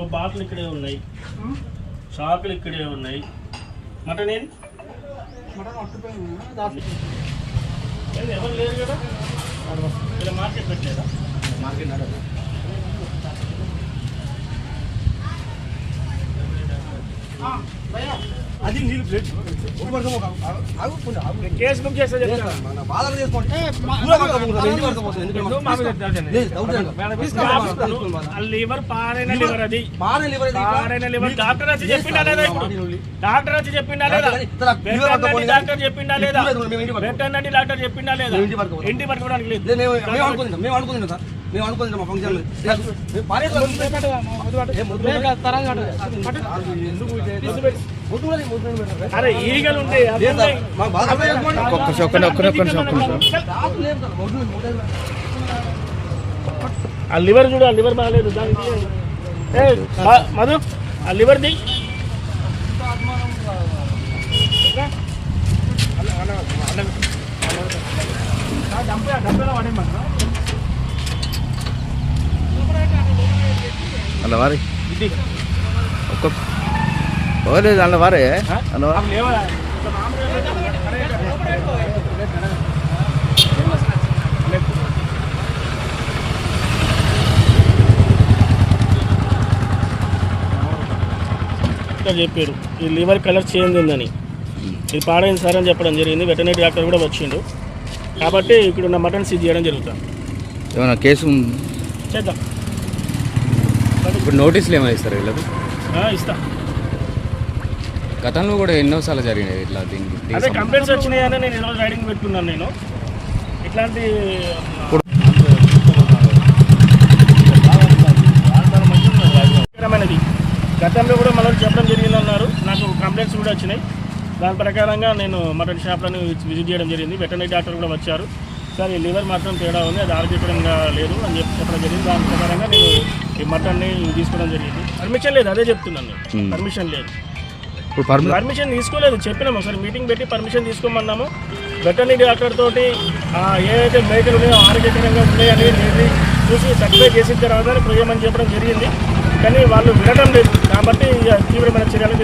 ఇగో bottle ఇక్కడే ఉన్నాయి. షాకులు ఇక్కడే ఉన్నాయి. మటన్ ఏది? ఎవరు లేరు కదా? ఇలా మార్కెట్ పెట్టలేదా? అది నీళ్ళు లివర్ లివర్ అది. లివర్ డాక్టర్ వచ్చి చెప్పిండా లేదా డాక్టర్ వచ్చి చెప్పిండా లేదా? డాక్టర్ డాక్టర్ చెప్పిండా లేదా? ఇంటి పట్టుకోపోయి. వెటర్నరీ డాక్టర్ చెప్పిండా లేదా? మేము ఇంటి పట్టుకోపోయి. ఇంటి పట్టుకోవడానికి లేదు. మేము అనుకుంటున్నాం మేము అనుకుంటున్నాం సార్. మేము అనుకుంటున్నాం మా ఫంక్షన్. ఆ లివర్ చూడు ఆ లివర్ బాగాలేదు. దానికి మధు ఆ లివర్ ది అన్న వారి? ఒక్క పోలేదు అన్న వారే? అన్న చెప్పారు ఈ లివర్ కలర్ చేంజ్ ఉందని. ఇది పాడైంది సార్ అని చెప్పడం జరిగింది వెటనరీ డాక్టర్ కూడా వచ్చిండు. కాబట్టి ఇక్కడ ఉన్న మటన్ సీజ్ చేయడం జరుగుతుంది. ఏమన్నా కేసు? చేద్దాం. ఇప్పుడు నోటీసులు ఏమైనా ఇస్తారు వీళ్ళకు? ఇస్తా. గతంలో కూడా ఎన్నోసార్లు జరిగినాయి ఇట్లా దీనికి అదే. కంప్లైంట్స్ వచ్చినాయని నేను ఈరోజు రైడింగ్ పెట్టుకున్నాను నేను. ఇట్లాంటి గతంలో కూడా మనం చెప్పడం జరిగిందన్నారు నాకు కంప్లైంట్స్ కూడా వచ్చినాయి. దాని ప్రకారంగా నేను మటన్ షాప్లను విజిట్ చేయడం జరిగింది. వెటనరీ డాక్టర్ కూడా వచ్చారు. సార్ ఈ లివర్ మాత్రం తేడా ఉంది అది ఆరోగ్యకరంగా లేదు అని చెప్పి చెప్పడం జరిగింది. దాని ప్రకారంగా నేను ఈ మటన్ని తీసుకోవడం జరిగింది. పర్మిషన్ లేదు అదే చెప్తున్నాను నేను. Hmm. పర్మిషన్ లేదు. పర్మిషన్ పర్మిషన్ తీసుకోలేదు చెప్పినాము ఒకసారి మీటింగ్ పెట్టి పర్మిషన్ తీసుకోమన్నాము. వెటర్నరీ డాక్టర్ తోటి ఆ, ఏదైతే మేకలు ఉన్నాయో ఆరోగ్యకరంగా ఉన్నాయని అనేది చూసి సర్టిఫై చేసిన తర్వాత పోయమని చెప్పడం జరిగింది. కానీ వాళ్ళు వినడం లేదు. కాబట్టి ఇక తీవ్రమైన చర్యలు